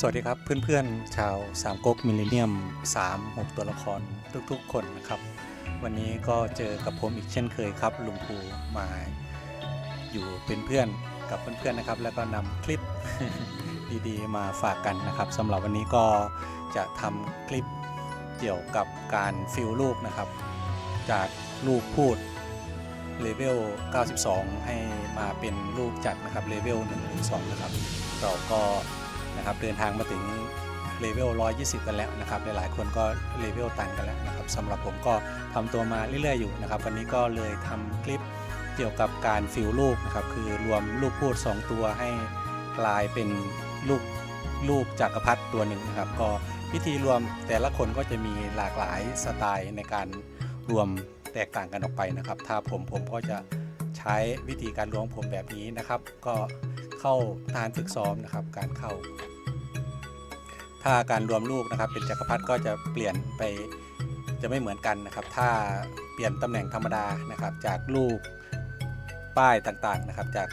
สวัสดีครับเพื่อนๆ ชาวสามก๊กมิลเลนเนียม3 6 ตัวละครทุกๆ คนนะครับ วันนี้ก็เจอกับผมอีกเช่นเคยครับ ลุงภูมาอยู่เป็นเพื่อนกับเพื่อนๆนะครับ แล้วก็นำคลิปดีๆ มาฝากกันนะครับสำหรับวันนี้ก็จะทำคลิปเกี่ยวกับการฟิลลูกนะครับ จากลูกพูดเลเวล 92 ให้มาเป็นลูกจัดนะครับเลเวล112นะครับ เราก็ นะครับเดินทางมาถึงเลเวล 120 กันแล้วนะครับหลายๆคนก็เลเวลตันกันแล้วนะครับสำหรับผมก็ทำตัวมาเรื่อยๆอยู่นะครับ วันนี้ก็เลยทำคลิปเกี่ยวกับการฟิลลูกนะครับคือรวมลูกพูด 2 ตัวให้กลายเป็นลูกลูกจักรพรรดิตัวหนึ่งนะครับ ก็พิธีรวมแต่ละคนก็จะมีหลากหลายสไตล์ในการรวมแตกต่างกันออกไปนะครับ ถ้าผมผมก็จะใช้วิธีการรวมผมแบบนี้นะครับ ก็ เข้าทหารฝึกซ้อมนะครับ การเข้า ถ้าการรวมลูกนะครับ เป็นจักรพรรดิก็จะเปลี่ยนไปจะไม่เหมือนกันนะครับ ถ้าเปลี่ยนตำแหน่งธรรมดานะครับ จากลูกป้ายต่างๆนะครับ จาก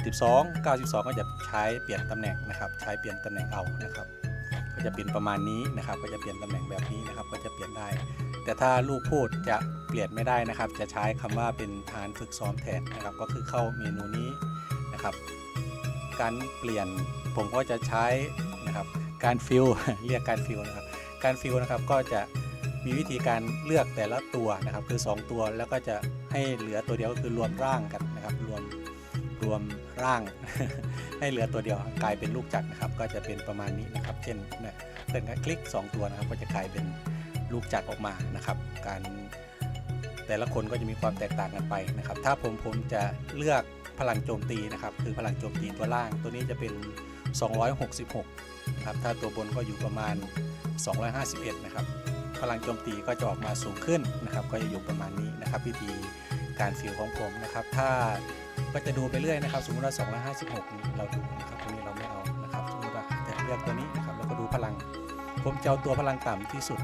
72 92 ก็จะใช้เปลี่ยนตำแหน่งนะครับ ใช้เปลี่ยนตำแหน่งเอานะครับ ก็จะเป็นประมาณนี้นะครับ ก็จะเปลี่ยนตำแหน่งแบบนี้นะครับ ก็จะเปลี่ยนได้ แต่ถ้าลูกพูดจะเปลี่ยนไม่ได้นะครับ จะใช้คำว่าเป็นฐานฝึกซ้อมแทนนะครับ ก็คือเข้าเมนูนี้นะครับ การเปลี่ยนผมก็จะใช้นะครับการฟิลเรียกการฟิลนะครับการฟิลนะครับก็จะมีวิธีการเลือกแต่ละตัวนะครับ คือ 2 ตัวแล้วก็จะให้เหลือตัวเดียวก็คือรวมร่างกันนะครับ รวมรวมร่าง ให้เหลือตัวเดียวกลายเป็นลูกจักรนะครับ ก็จะเป็นประมาณนี้นะครับ เช่นเนี่ยเพื่อนก็คลิก 2 ตัวนะครับ ก็จะกลายเป็นลูกจักรออกมานะครับ การ แต่ละคนก็จะมีความแตกต่างกันไปนะครับ ถ้าผมผมจะเลือกพลังโจมตีนะครับ คือพลังโจมตีตัวล่าง ตัวนี้จะเป็น 266นะครับถ้าตัวบนก็อยู่ประมาณ 251 นะครับ พลังโจมตีก็จะออกมาสูงขึ้นนะครับ ก็จะอยู่ประมาณนี้นะครับวิธีการฟิลของผมนะครับ ถ้าก็จะดูไปเรื่อยนะครับ สมมติว่า 256 เราดูนะครับตรงนี้เราไม่เอานะครับ สมมติว่าจะเลือกตัวนี้นะครับแล้วก็ดูพลัง ผมจะเอาตัวพลังต่ำที่สุด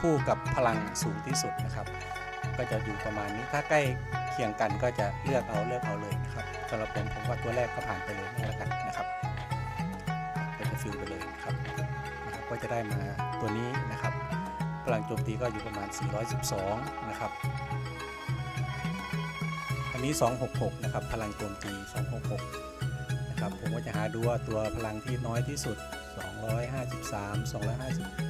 คู่กับพลังสูงที่สุดนะครับ ก็จะอยู่ประมาณนี้ ถ้าใกล้เคียงกันก็จะเลือกเอาเลือกเอาเลยนะครับสำหรับผมผมว่าตัวแรกก็ผ่านไปเลยแล้วกันนะครับก็จะฟิลไปเลยครับนะครับ ก็จะได้มาตัวนี้นะครับพลังโจมตีก็อยู่ประมาณ 412 นะครับอันนี้ 266 นะครับ พลังโจมตี 266 นะครับ ผมก็จะหาดูว่าตัวพลังที่น้อยที่สุด 253 250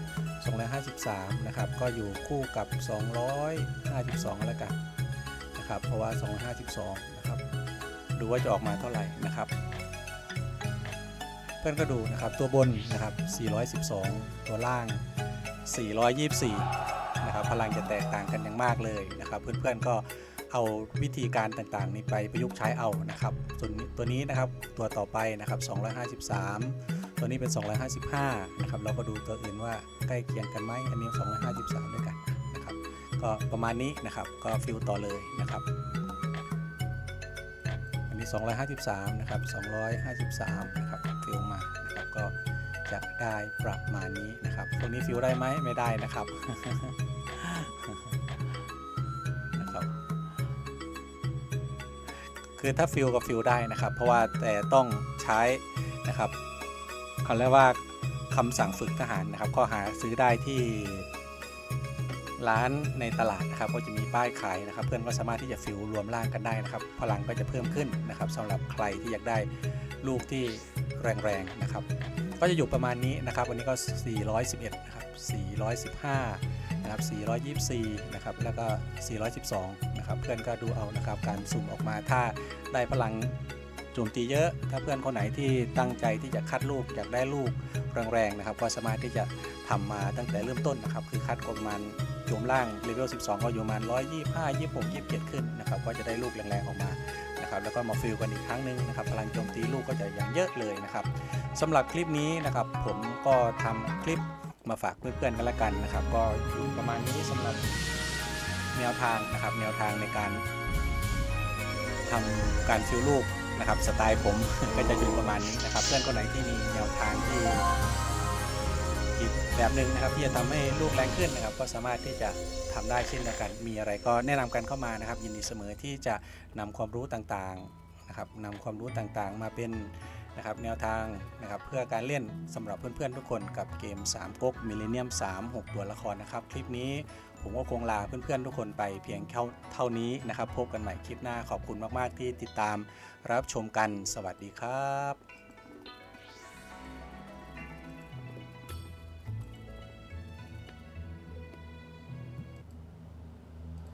253 นะครับ ก็อยู่คู่กับ 252 แล้วกันนะครับ เพราะว่า 252 นะครับ ดูว่าจะออกมาเท่าไหร่นะครับ เพื่อนก็ดูนะครับตัวบนนะครับ 412 ตัวล่าง 424 นะครับ พลังจะแตกต่างกันอย่างมากเลยนะครับ เพื่อนๆก็เอาวิธีการต่างๆ นี้ไปประยุกต์ใช้เอานะครับ ส่วนตัวนี้นะครับตัวต่อไปนะครับ 253 ตัวนี้เป็น 255นะครับเราก็ดูตัวอื่นว่าใกล้เคียงกันไหมอันนี้ 253 ด้วยกันนะครับก็ประมาณนี้นะครับก็ฟิลต่อเลยนะครับอันนี้ 253นะครับ253นะครับฟิลมานะครับก็จะได้ประมาณนี้นะครับตรงนี้ฟิลได้ไหมไม่ได้นะครับนะครับ คือถ้าฟิลกับฟิลได้นะครับ เพราะว่าแต่ต้องใช้นะครับ เขาเรียกว่าคำสั่งฝึกทหารนะครับ ก็หาซื้อได้ที่ร้านในตลาดนะครับก็จะมีป้ายขายนะครับ เพื่อนก็สามารถที่จะฟิลรวมร่างกันได้นะครับ พลังก็จะเพิ่มขึ้นนะครับสำหรับใครที่อยากได้ลูกที่แรงๆนะครับ ก็จะอยู่ประมาณนี้นะครับ วันนี้ก็ 411 นะครับ 415 นะครับ 424 นะครับ แล้วก็ 412 นะครับ เพื่อนก็ดูเอานะครับ การสุ่มออกมาถ้าได้พลัง จมตีเยอะ ถ้าเพื่อนคนไหนที่ตั้งใจที่จะคัดลูกอยากได้ลูกแรงๆนะครับ ก็สามารถที่จะทำมาตั้งแต่เริ่มต้นนะครับ คือคัดประมาณโจมล่างเลเวล 12 ก็อยู่ประมาณ 125 26 27 ขึ้นนะครับ ก็จะได้ลูกแรงๆออกมานะครับแล้วก็มาฟิลกันอีกครั้งหนึ่งนะครับพลังโจมตีลูกก็จะอย่างเยอะเลยนะครับสำหรับคลิปนี้นะครับผมก็ทำคลิปมาฝากเพื่อนๆกันละกันนะครับ ก็อยู่ประมาณนี้สำหรับแนวทางนะครับแนวทางในการทำการฟิลลูก นะครับสไตล์ผม ก็จะอยู่ประมาณนี้นะครับ เพื่อนคนไหนที่มีแนวทางที่อีกแบบหนึ่งนะครับ ที่จะทำให้ลูกแรงขึ้นนะครับ ก็สามารถที่จะทำได้เช่นเดียวกัน มีอะไรก็แนะนำกันเข้ามานะครับ ยินดีเสมอที่จะนำความรู้ต่างๆนะครับนำความรู้ต่างๆ มาเป็น นะครับแนวทางนะครับเพื่อการเล่นสำหรับเพื่อนๆทุกคนกับเกม3ก๊กมิเลเนียม3 6 ตัวละครนะครับ คลิปนี้ผมก็คงลาเพื่อนๆทุกคนไปเพียงเท่าเท่านี้นะครับ พบกันใหม่คลิปหน้าขอบคุณมากๆที่ติดตามรับชมกันสวัสดีครับ